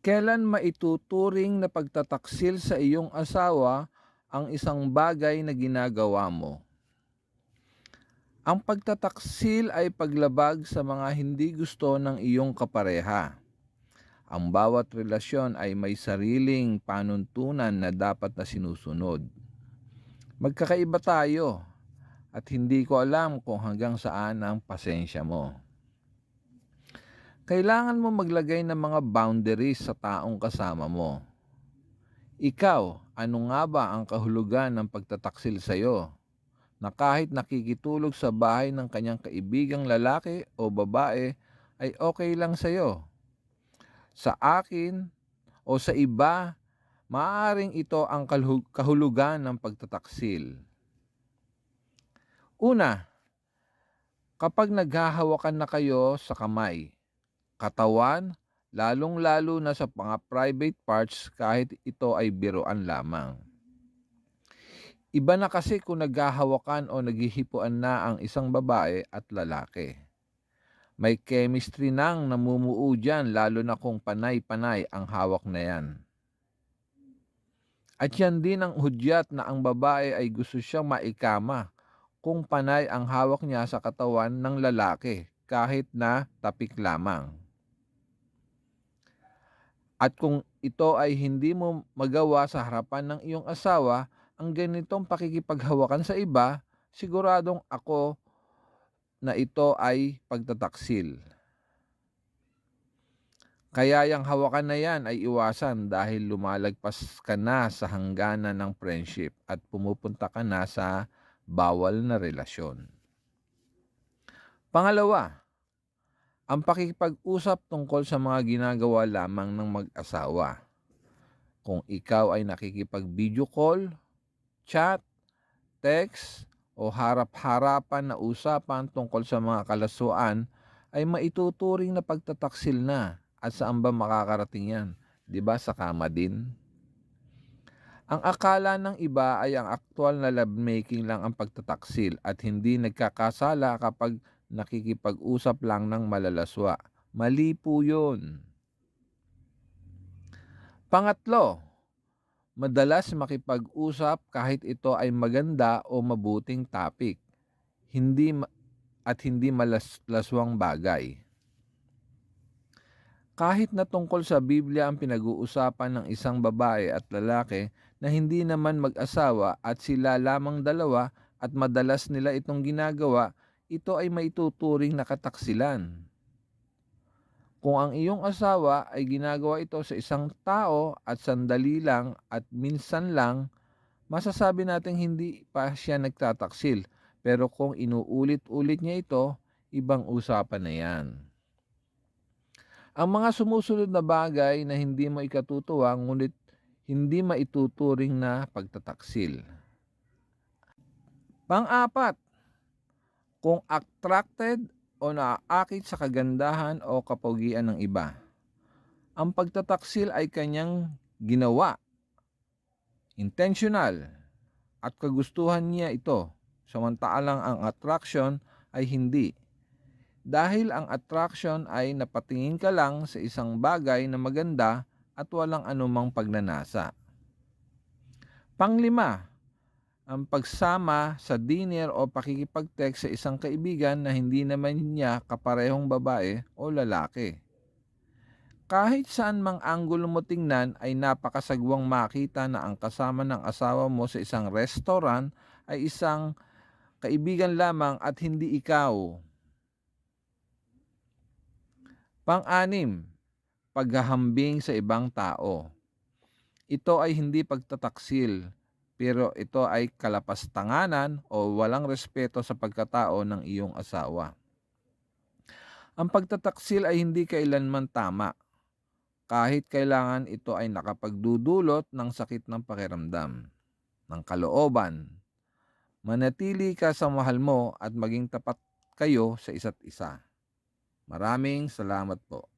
Kailan maituturing na pagtataksil sa iyong asawa ang isang bagay na ginagawa mo? Ang pagtataksil ay paglabag sa mga hindi gusto ng iyong kapareha. Ang bawat relasyon ay may sariling panuntunan na dapat na sinusunod. Magkakaiba tayo at hindi ko alam kung hanggang saan ang pasensya mo. Kailangan mo maglagay ng mga boundaries sa taong kasama mo. Ikaw, ano nga ba ang kahulugan ng pagtataksil sa iyo? Na kahit nakikitulog sa bahay ng kanyang kaibigang lalaki o babae ay okay lang sa iyo. Sa akin o sa iba, maaaring ito ang kahulugan ng pagtataksil. Una, kapag naghahawakan na kayo sa kamay, katawan, lalong-lalo na sa mga private parts kahit ito ay biruan lamang. Iba na kasi kung naghahawakan o naghihipuan na ang isang babae at lalaki. May chemistry nang namumuo dyan lalo na kung panay-panay ang hawak na yan. At yan din ang hudyat na ang babae ay gusto siyang maikama kung panay ang hawak niya sa katawan ng lalaki kahit na tapik lamang. At kung ito ay hindi mo magawa sa harapan ng iyong asawa, ang ganitong pakikipaghawakan sa iba, siguradong ako na ito ay pagtataksil. Kaya yung hawakan na yan ay iwasan dahil lumalagpas ka na sa hangganan ng friendship at pumupunta ka na sa bawal na relasyon. Pangalawa, ang pakikipag-usap tungkol sa mga ginagawa lamang ng mag-asawa. Kung ikaw ay nakikipag-video call, chat, text, o harap-harapan na usapan tungkol sa mga kalasuan, ay maituturing na pagtataksil na at saan ba makakarating yan? 'Di ba sa kama din? Ang akala ng iba ay ang aktual na lovemaking lang ang pagtataksil at hindi nagkakasala kapag nakikipag-usap lang ng malalaswa. Mali po yun. Pangatlo, madalas makipag-usap kahit ito ay maganda o mabuting topic. Hindi at hindi malaswang bagay. Kahit na tungkol sa Biblia ang pinag-uusapan ng isang babae at lalaki na hindi naman mag-asawa at sila lamang dalawa at madalas nila itong ginagawa, ito ay maituturing na kataksilan. Kung ang iyong asawa ay ginagawa ito sa isang tao at sandali lang at minsan lang, masasabi natin hindi pa siya nagtataksil. Pero kung inuulit-ulit niya ito, ibang usapan na yan. Ang mga sumusunod na bagay na hindi mo ikatutuwa ngunit hindi maituturing na pagtataksil. Pang-apat, kung attracted o naaakit sa kagandahan o kapugian ng iba. Ang pagtataksil ay kanyang ginawa, intentional, at kagustuhan niya ito, samantalang ang attraction ay hindi. Dahil ang attraction ay napatingin ka lang sa isang bagay na maganda at walang anumang pagnanasa. Panglima, ang pagsama sa dinner o pakikipag-text sa isang kaibigan na hindi naman niya kaparehong babae o lalaki. Kahit saan mang anggulo mo tingnan ay napakasagwang makita na ang kasama ng asawa mo sa isang restaurant ay isang kaibigan lamang at hindi ikaw. Pang-anim, paghahambing sa ibang tao. Ito ay hindi pagtataksil, pero ito ay kalapastanganan o walang respeto sa pagkatao ng iyong asawa. Ang pagtataksil ay hindi kailanman tama, kahit kailangan ito ay nakapagdudulot ng sakit ng pakiramdam, ng kalooban. Manatili ka sa mahal mo at maging tapat kayo sa isa't isa. Maraming salamat po.